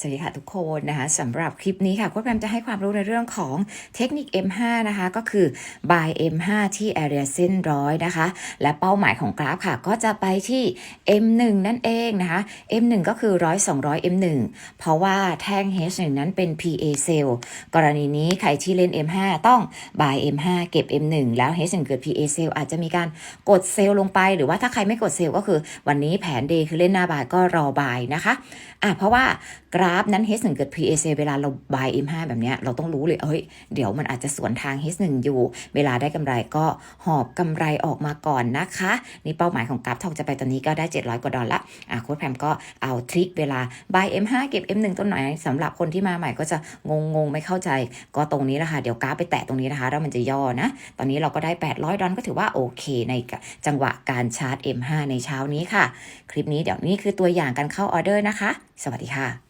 สวัสดีค่ะทุกคนนะคะสำหรับคลิปนี้ค่ะโค้ชแพมจะให้ความรู้ในเรื่องของเทคนิค M5 นะคะ ก็คือ buy M5 ที่ area เส้นร้อยนะคะ และเป้าหมายของกราฟค่ะ ก็จะไปที่ M1 นั่นเองนะคะ M1 ก็คือ 100 200 M1 เพราะว่าแท่ง H1 นั้นเป็น PA sell กรณีนี้ใครที่เล่น M5 ต้อง buy M5 เก็บ M1 แล้ว H1 เกิด PA sell อาจจะมีการกดเซลล์ลงไป หรือว่าถ้าใครไม่กดเซลล์ก็คือ วันนี้แผน day คือเล่นหน้าบายก็รอบายนะคะอะเพราะว่ากราราฟนั้น H1 เกิด PA sell เวลาเรา buy M5 แบบนี้เราต้องรู้เลย เอ้ย เดี๋ยวมันอาจจะสวนทาง H1 อยู่ เวลาได้กำไรก็หอบกำไรออกมาก่อนนะคะ นี่เป้าหมายของกราฟทองจะไปตอนนี้ก็ได้ 700 กว่าดอลลาร์อะโค้ดแพมก็เอาทริคเวลา buy M5 เก็บ M1 ต้นไหนสำหรับคนที่มาใหม่ก็จะงงงไม่เข้าใจก็ตรงนี้แหละค่ะ เดี๋ยวกราฟไปแตะตรงนี้นะคะ แล้วมันจะย่อนะ ตอนนี้เราก็ได้ 800 ดอลก็ถือว่าโอเค ในจังหวะการชาร์จ M5 ในเช้านี้ค่ะ คลิปนี้เดี๋ยวนี้คือตัวอย่างการเข้าออเดอร์นะคะ สวัสดีค่ะ